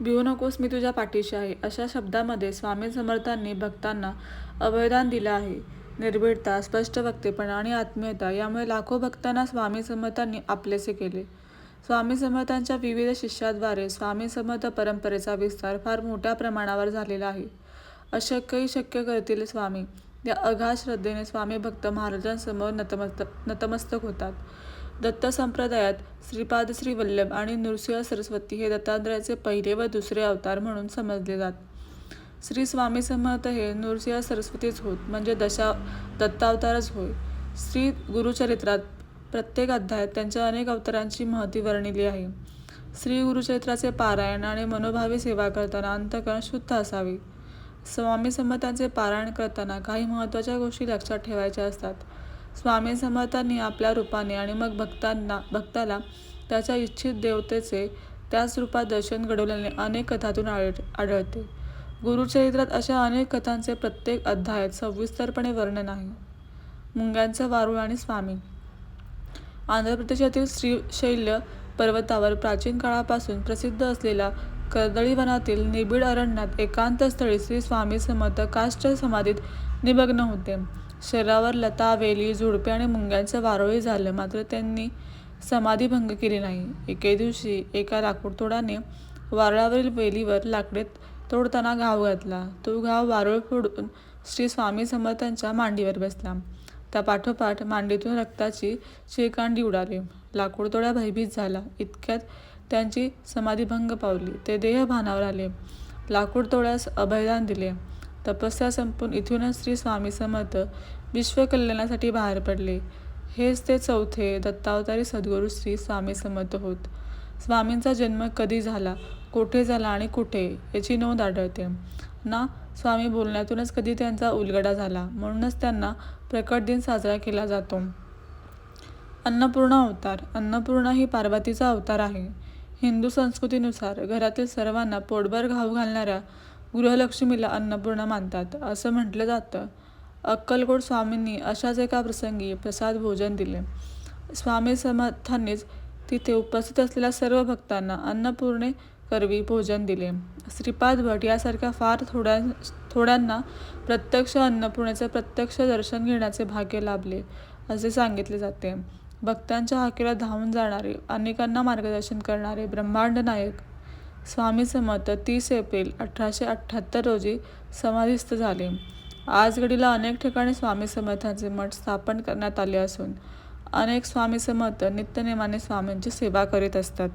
भिवू नकोस मी तुझ्या पाठीशी आहे. अशा शब्दामध्ये स्वामी समर्थांनी भक्तांना अभयदान दिलं आहे. निर्भीडता स्पष्ट वक्तेपणा आणि आत्मीयता यामुळे लाखो भक्तांना स्वामी समर्थांनी आपलेसे केले. स्वामी समर्थांच्या विविध शिष्याद्वारे स्वामी समर्थ परंपरेचा विस्तार फार मोठ्या प्रमाणावर झालेला आहे. अशक्यही शक्य करतील स्वामी. या अघा श्रद्धेने स्वामी भक्त महाराजांसमोर नतमस्तक नतमस्तक होतात. दत्त संप्रदायात श्रीपाद श्री वल्लभ आणि नृसिंह सरस्वती हे दत्तात्रयाचे पहिले व दुसरे अवतार म्हणून समजले जात. श्री स्वामी समर्थ हे नृसिंह सरस्वतीच होत म्हणजे दशा दत्तावतारच होय. श्री गुरुचरित्रात प्रत्येक अध्यायात त्यांच्या अनेक अवतारांची महती वर्णिली आहे. श्री गुरुचरित्राचे पारायण आणि मनोभावी सेवा करताना अंतकरण शुद्ध असावे. स्वामी समर्थांचे पारायण करताना काही महत्त्वाच्या गोष्टी लक्षात ठेवायच्या असतात. स्वामी समर्थांनी आपल्या रूपाने आणि मग भक्तांना भक्ताला त्याच्या इच्छित देवतेचे त्याच रूपात दर्शन घडवल्याने अनेक कथातून आढळ आढळते. गुरुचरित्रात अशा अनेक कथांचे प्रत्येक अध्यायात सविस्तरपणे वर्णन आहे. मुंग्यांचं वारूळ आणि स्वामी. आंध्र प्रदेशातील श्रीशैल्य पर्वतावर प्राचीन काळापासून प्रसिद्ध असलेल्या कर्दळीवनातील निबिड अरण्यात एकांत स्थळी श्री स्वामी समर्थ काष्ट समाधीत निमग्न होते. शरीरावर लता वेली झुडपे आणि मुंग्यांचं वारोळी झालं. मात्र त्यांनी समाधीभंग केली नाही. एके दिवशी एका लाकूडतोडाने वारळावरील वेलीवर लाकडे तोडताना घाव घातला. तो घाव वारुळ फोडून श्री स्वामी समर्थांच्या मांडीवर बसला. त्या पाठोपाठ मांडीतून रक्ताची शेकांडी उडाली. लाकूडतोडा भयभीत झाला. इतक्यात त्यांची समाधीभंग पावली. ते देह भानावर आले. लाकूडतोड्यास अभयदान दिले. तपस्या संपून इथूनच श्री स्वामी समर्थ विश्वकल्याणासाठी बाहेर पडले. हेच ते चौथे दत्तावतारी सद्गुरू श्री स्वामी समर्थ होत. स्वामींचा जन्म कधी झाला कोठे झाला आणि कुठे याची नोंद आढळते. ना स्वामी बोलण्यातूनच कधी त्यांचा उलगडा झाला म्हणूनच त्यांना प्रकट दिन साजरा केला जातो. अन्नपूर्णा अवतार. अन्नपूर्णा ही पार्वतीचा अवतार आहे. हिंदू संस्कृतीनुसार घरातील सर्वांना पोटभर घाऊ घालणाऱ्या गृहलक्ष्मीला अन्नपूर्णा मानतात असं म्हटलं जातं. अक्कलकोट स्वामींनी अशाच एका प्रसंगी प्रसाद भोजन दिले. स्वामी समर्थांनीच तिथे उपस्थित असलेल्या सर्व भक्तांना अन्नपूर्णे करवी भोजन दिले. श्रीपाद भट यासारख्या फार थोड्या थोड्यांना प्रत्यक्ष अन्नपूर्णेचे प्रत्यक्ष दर्शन घेण्याचे भाग्य लाभले असे सांगितले जाते. भक्तांच्या हाकेला धावून जाणारे अनेकांना मार्गदर्शन करणारे ब्रह्मांड नायक स्वामी समर्थ तीस एप्रिल अठराशे अठ्ठ्याहत्तर रोजी समाधीस्थ झाले. आज घडीला अनेक ठिकाणी स्वामी समर्थांचे मठ स्थापन करण्यात आले असून अनेक स्वामी समर्थ नित्यनेमाने स्वामींची सेवा करीत असतात.